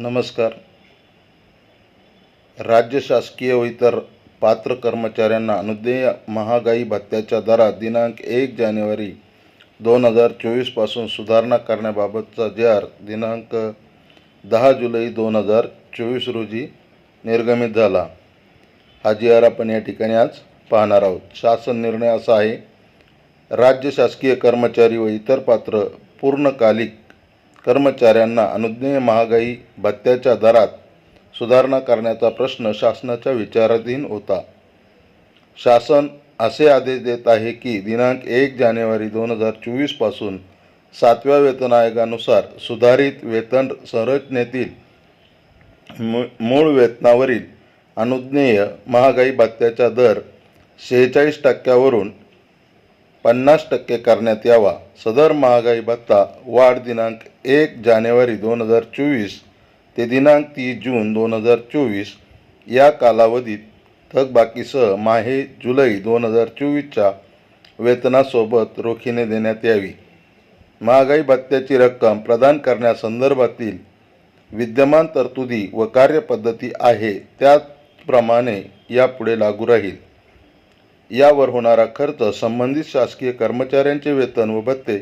नमस्कार. राज्य शासकीय व इतर पात्र कर्मचाऱ्यांना अनुदेय महागाई भत्त्याच्या दरात दिनांक एक जानेवारी दोन हजार चोवीसपासून सुधारणा करण्याबाबतचा जार दिनांक दहा जुलै दोन हजार चोवीस रोजी निर्गमित झाला. हा जी आर आपण या ठिकाणी आज पाहणार आहोत. शासन निर्णय असा आहे राज्य शासकीय कर्मचारी व इतर पात्र पूर्णकालिक कर्मचाऱ्यांना अनुज्ञेय महागाई भत्त्याच्या दरात सुधारणा करण्याचा प्रश्न शासनाच्या विचाराधीन होता. शासन असे आदेश देत आहे की दिनांक एक जानेवारी दोन हजार चोवीसपासून सातव्या वेतन आयोगानुसार सुधारित वेतन संरचनेतील मू मूळ वेतनावरील अनुज्ञेय महागाई भत्त्याचा दर शेहेचाळीस टक्क्यावरून पन्नास टक्के करण्यात यावा. सदर महागाई भत्ता वाढ दिनांक एक जानेवारी दोन हजार चोवीस ते दिनांक तीस जून दोन हजार चोवीस या कालावधीत थकबाकीसह माहे जुलै दोन हजार चोवीसच्या वेतनासोबत रोखीने देण्यात यावी. महागाई भत्त्याची रक्कम प्रदान करण्यासंदर्भातील विद्यमान तरतुदी व कार्यपद्धती आहे त्याचप्रमाणे यापुढे लागू राहील. यावर होणारा खर्च संबंधित शासकीय कर्मचाऱ्यांचे वेतन व भत्ते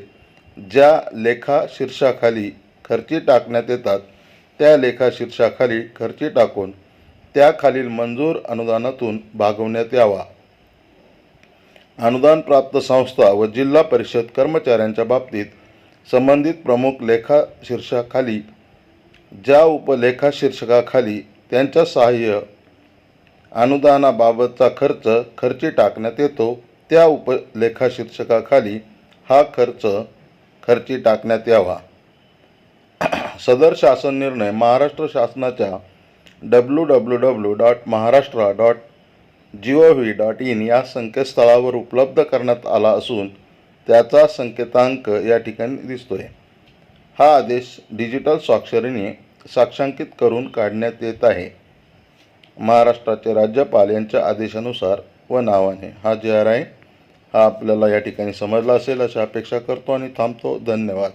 ज्या लेखा शीर्षाखाली खर्ची टाकण्यात येतात त्या लेखा शीर्षाखाली खर्ची टाकून त्याखालील मंजूर अनुदानातून भागवण्यात यावा. अनुदान प्राप्त संस्था व जिल्हा परिषद कर्मचाऱ्यांच्या बाबतीत संबंधित प्रमुख लेखा शीर्षाखाली ज्या उपलेखा शीर्षकाखाली त्यांच्या सहाय्य अनुदानाबाबतचा खर्च खर्ची टाकण्यात येतो त्या उपलेखा शीर्षकाखाली हा खर्च खर्ची टाकण्यात यावा. सदर शासन निर्णय महाराष्ट्र शासनाच्या W W W dot Maharashtra dot G O V dot in या संकेतस्थळावर उपलब्ध करण्यात आला असून त्याचा संकेतांक या ठिकाणी दिसतोय. हा आदेश डिजिटल स्वाक्षरीने साक्षांकित करून काढण्यात येत आहे. महाराष्ट्राचे राज्यपाल यांच्या आदेशानुसार व नावाने हा जे आर आहे हा आपल्याला या ठिकाणी समजला असेल अशी अपेक्षा करतो आणि थांबतो. धन्यवाद.